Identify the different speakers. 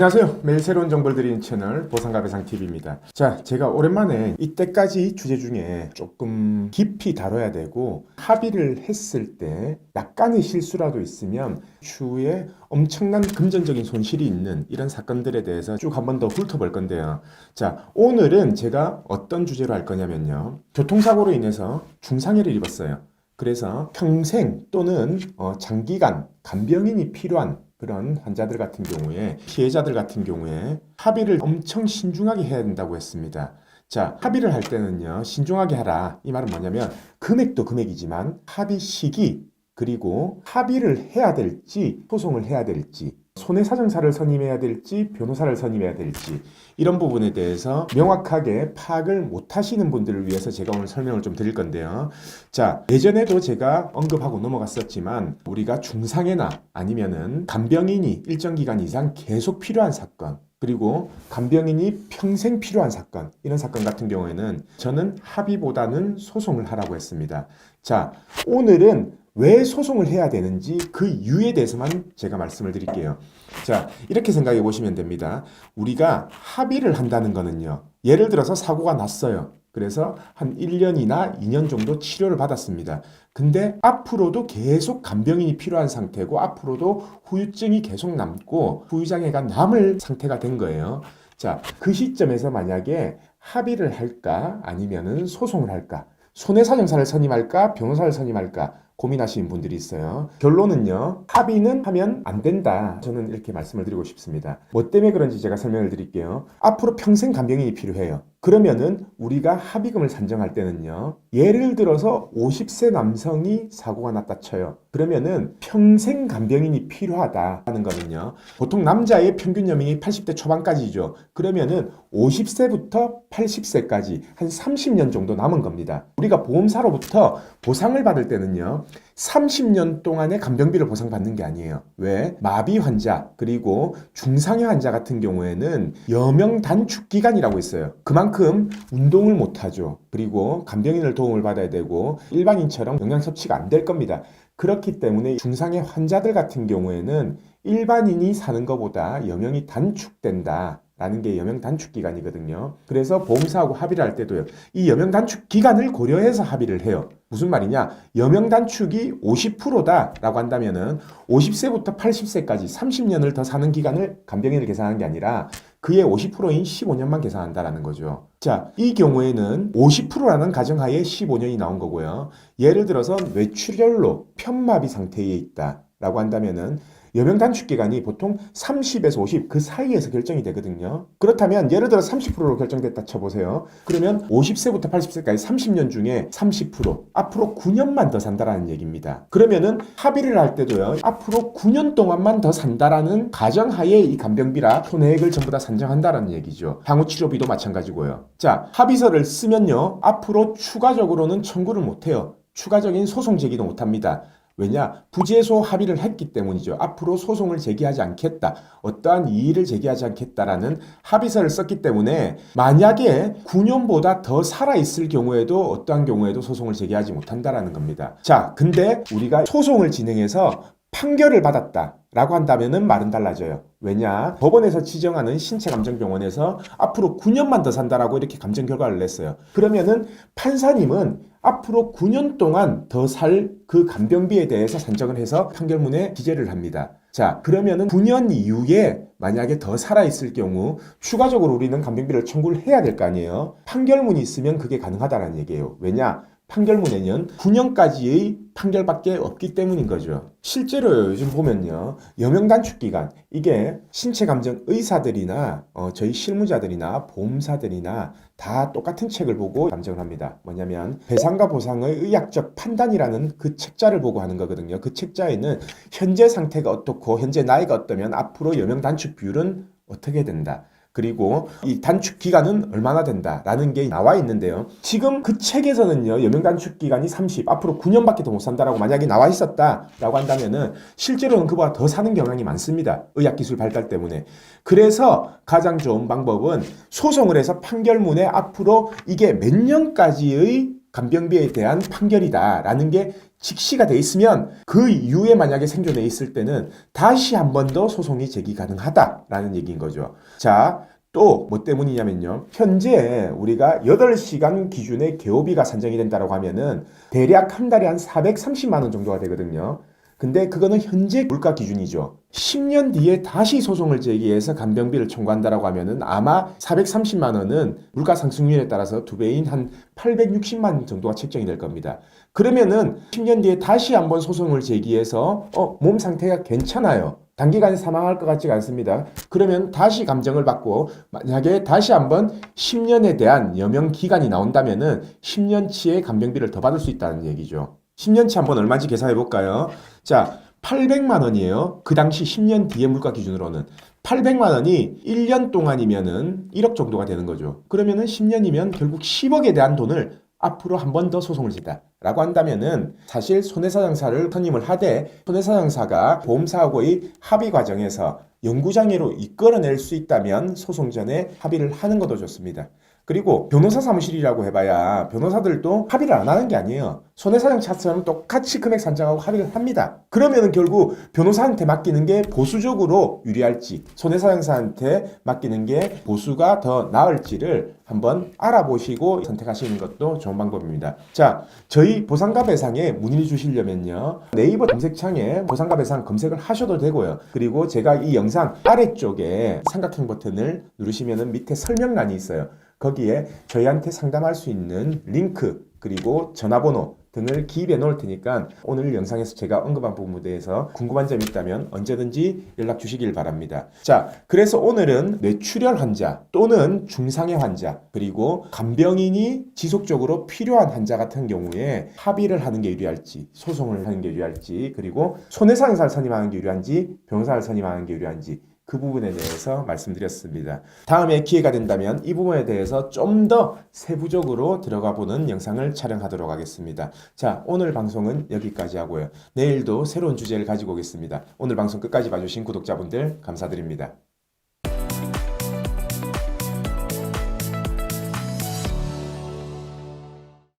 Speaker 1: 안녕하세요. 매일 새로운 정보를 드리는 채널 보상가배상TV입니다. 자, 제가 오랜만에 이때까지 주제 중에 조금 깊이 다뤄야 되고 합의를 했을 때 약간의 실수라도 있으면 추후에 엄청난 금전적인 손실이 있는 이런 사건들에 대해서 쭉 한 번 더 훑어볼 건데요. 자, 오늘은 제가 어떤 주제로 할 거냐면요. 교통사고로 인해서 중상해를 입었어요. 그래서 평생 또는 어, 장기간 간병인이 필요한 그런 환자들 같은 경우에 피해자들 같은 경우에 합의를 엄청 신중하게 해야 된다고 했습니다. 자, 합의를 할 때는요, 신중하게 하라. 이 말은 뭐냐면, 금액도 금액이지만, 합의 시기, 그리고 합의를 해야 될지, 소송을 해야 될지, 손해사정사를 선임해야 될지, 변호사를 선임해야 될지, 이런 부분에 대해서 명확하게 파악을 못 하시는 분들을 위해서 제가 오늘 설명을 좀 드릴 건데요. 자, 예전에도 제가 언급하고 넘어갔었지만, 우리가 중상해나 아니면은 간병인이 일정 기간 이상 계속 필요한 사건, 그리고 간병인이 평생 필요한 사건, 이런 사건 같은 경우에는 저는 합의보다는 소송을 하라고 했습니다. 자, 오늘은 왜 소송을 해야 되는지 그 이유에 대해서만 제가 말씀을 드릴게요. 자, 이렇게 생각해 보시면 됩니다. 우리가 합의를 한다는 거는요. 예를 들어서 사고가 났어요. 그래서 한 1년이나 2년 정도 치료를 받았습니다. 근데 앞으로도 계속 간병인이 필요한 상태고 앞으로도 후유증이 계속 남고 후유장애가 남을 상태가 된 거예요. 자, 그 시점에서 만약에 합의를 할까 아니면은 소송을 할까? 손해사정사를 선임할까 변호사를 선임할까 고민하시는 분들이 있어요. 결론은요. 합의는 하면 안 된다. 저는 이렇게 말씀을 드리고 싶습니다. 뭐 때문에 그런지 제가 설명을 드릴게요. 앞으로 평생 간병인이 필요해요. 그러면은 우리가 합의금을 산정할 때는요. 예를 들어서 50세 남성이 사고가 났다 쳐요. 그러면은 평생 간병인이 필요하다는 거는요. 보통 남자의 평균 연령이 80대 초반까지죠. 그러면은 50세부터 80세까지 한 30년 정도 남은 겁니다. 우리가 보험사로부터 보상을 받을 때는요. 30년 동안의 간병비를 보상받는 게 아니에요. 왜? 마비 환자 그리고 중상해 환자 같은 경우에는 여명 단축 기간이라고 있어요. 그만큼 운동을 못 하죠. 그리고 간병인을 도움을 받아야 되고 일반인처럼 영양 섭취가 안 될 겁니다. 그렇기 때문에 중상해 환자들 같은 경우에는 일반인이 사는 것보다 여명이 단축된다. 라는 게 여명 단축 기간이거든요. 그래서 보험사하고 합의를 할 때도요. 이 여명 단축 기간을 고려해서 합의를 해요. 무슨 말이냐? 여명 단축이 50%다라고 한다면은 50세부터 80세까지 30년을 더 사는 기간을 간병인을 계산하는 게 아니라 그의 50%인 15년만 계산한다라는 거죠. 자, 이 경우에는 50%라는 가정하에 15년이 나온 거고요. 예를 들어서 뇌출혈로 편마비 상태에 있다라고 한다면은 여명 단축 기간이 보통 30에서 50 그 사이에서 결정이 되거든요. 그렇다면 예를 들어 30%로 결정됐다 쳐보세요. 그러면 50세부터 80세까지 30년 중에 30% 앞으로 9년만 더 산다라는 얘기입니다. 그러면은 합의를 할 때도요. 앞으로 9년 동안만 더 산다라는 가정하에 이 간병비라 손해액을 전부 다 산정한다라는 얘기죠. 향후 치료비도 마찬가지고요. 자, 합의서를 쓰면요. 앞으로 추가적으로는 청구를 못 해요. 추가적인 소송 제기도 못 합니다. 왜냐? 부재소 합의를 했기 때문이죠. 앞으로 소송을 제기하지 않겠다. 어떠한 이의를 제기하지 않겠다라는 합의서를 썼기 때문에 만약에 9년보다 더 살아있을 경우에도 어떠한 경우에도 소송을 제기하지 못한다라는 겁니다. 자, 근데 우리가 소송을 진행해서 판결을 받았다. 라고 한다면은 말은 달라져요. 왜냐? 법원에서 지정하는 신체 감정 병원에서 앞으로 9년만 더 산다라고 이렇게 감정 결과를 냈어요. 그러면은 판사님은 앞으로 9년 동안 더 살 그 간병비에 대해서 산정을 해서 판결문에 기재를 합니다. 자, 그러면은 9년 이후에 만약에 더 살아있을 경우 추가적으로 우리는 간병비를 청구를 해야 될 거 아니에요. 판결문이 있으면 그게 가능하다는 얘기예요. 왜냐? 판결문에는 9년까지의 판결밖에 없기 때문인 거죠. 실제로 요즘 보면요. 여명 단축 기간 이게 신체 감정 의사들이나 어, 저희 실무자들이나 보험사들이나 다 똑같은 책을 보고 감정을 합니다. 뭐냐면 배상과 보상의 의학적 판단이라는 그 책자를 보고 하는 거거든요. 그 책자에는 현재 상태가 어떻고 현재 나이가 어떠면 앞으로 여명 단축 비율은 어떻게 된다. 그리고 이 단축 기간은 얼마나 된다라는 게 나와 있는데요. 지금 그 책에서는요, 여명 단축 기간이 30, 앞으로 9년밖에 더 못 산다라고 만약에 나와 있었다라고 한다면은 실제로는 그보다 더 사는 경향이 많습니다. 의학 기술 발달 때문에. 그래서 가장 좋은 방법은 소송을 해서 판결문에 앞으로 이게 몇 년까지의 간병비에 대한 판결이다라는 게 직시가 돼 있으면 그 이후에 만약에 생존해 있을 때는 다시 한 번 더 소송이 제기 가능하다라는 얘기인 거죠. 자, 또 뭐 때문이냐면요. 현재 우리가 8시간 기준의 개호비가 산정이 된다고 하면은 대략 한 달에 한 430만 원 정도가 되거든요. 근데 그거는 현재 물가 기준이죠. 10년 뒤에 다시 소송을 제기해서 간병비를 청구한다라고 하면은 아마 430만 원은 물가 상승률에 따라서 두 배인 한 860만 원 정도가 책정이 될 겁니다. 그러면은 10년 뒤에 다시 한번 소송을 제기해서 어, 몸 상태가 괜찮아요. 단기간에 사망할 것 같지가 않습니다. 그러면 다시 감정을 받고 만약에 다시 한번 10년에 대한 여명 기간이 나온다면은 10년치의 간병비를 더 받을 수 있다는 얘기죠. 10년치 한번 얼마인지 계산해 볼까요? 자, 800만 원이에요. 그 당시 10년 뒤의 물가 기준으로는 800만 원이 1년 동안이면은 1억 정도가 되는 거죠. 그러면은 10년이면 결국 10억에 대한 돈을 앞으로 한 번 더 소송을 지다. 라고 한다면은 사실 손해사장사를 선임을 하되 손해사장사가 보험사하고의 합의 과정에서 영구장애로 이끌어낼 수 있다면 소송 전에 합의를 하는 것도 좋습니다. 그리고 변호사 사무실이라고 해봐야 변호사들도 합의를 안 하는 게 아니에요. 손해사장차처럼 똑같이 금액 산정하고 합의를 합니다. 그러면은 결국 변호사한테 맡기는 게 보수적으로 유리할지 손해사장사한테 맡기는 게 보수가 더 나을지를 한번 알아보시고 선택하시는 것도 좋은 방법입니다. 자, 저희 보상가 배상에 문의를 주시려면요. 네이버 검색창에 보상가 배상 검색을 하셔도 되고요. 그리고 제가 이 영상 아래쪽에 삼각형 버튼을 누르시면은 밑에 설명란이 있어요. 거기에 저희한테 상담할 수 있는 링크 그리고 전화번호 등을 기입해 놓을 테니까 오늘 영상에서 제가 언급한 부분에 대해서 궁금한 점이 있다면 언제든지 연락 주시길 바랍니다. 자, 그래서 오늘은 뇌출혈 환자 또는 중상해 환자 그리고 간병인이 지속적으로 필요한 환자 같은 경우에 합의를 하는 게 유리할지 소송을 하는 게 유리할지 그리고 손해상사를 선임하는 게 유리한지 변호사를 선임하는 게 유리한지 그 부분에 대해서 말씀드렸습니다. 다음에 기회가 된다면 이 부분에 대해서 좀 더 세부적으로 들어가 보는 영상을 촬영하도록 하겠습니다. 자, 오늘 방송은 여기까지 하고요. 내일도 새로운 주제를 가지고 오겠습니다. 오늘 방송 끝까지 봐주신 구독자분들 감사드립니다.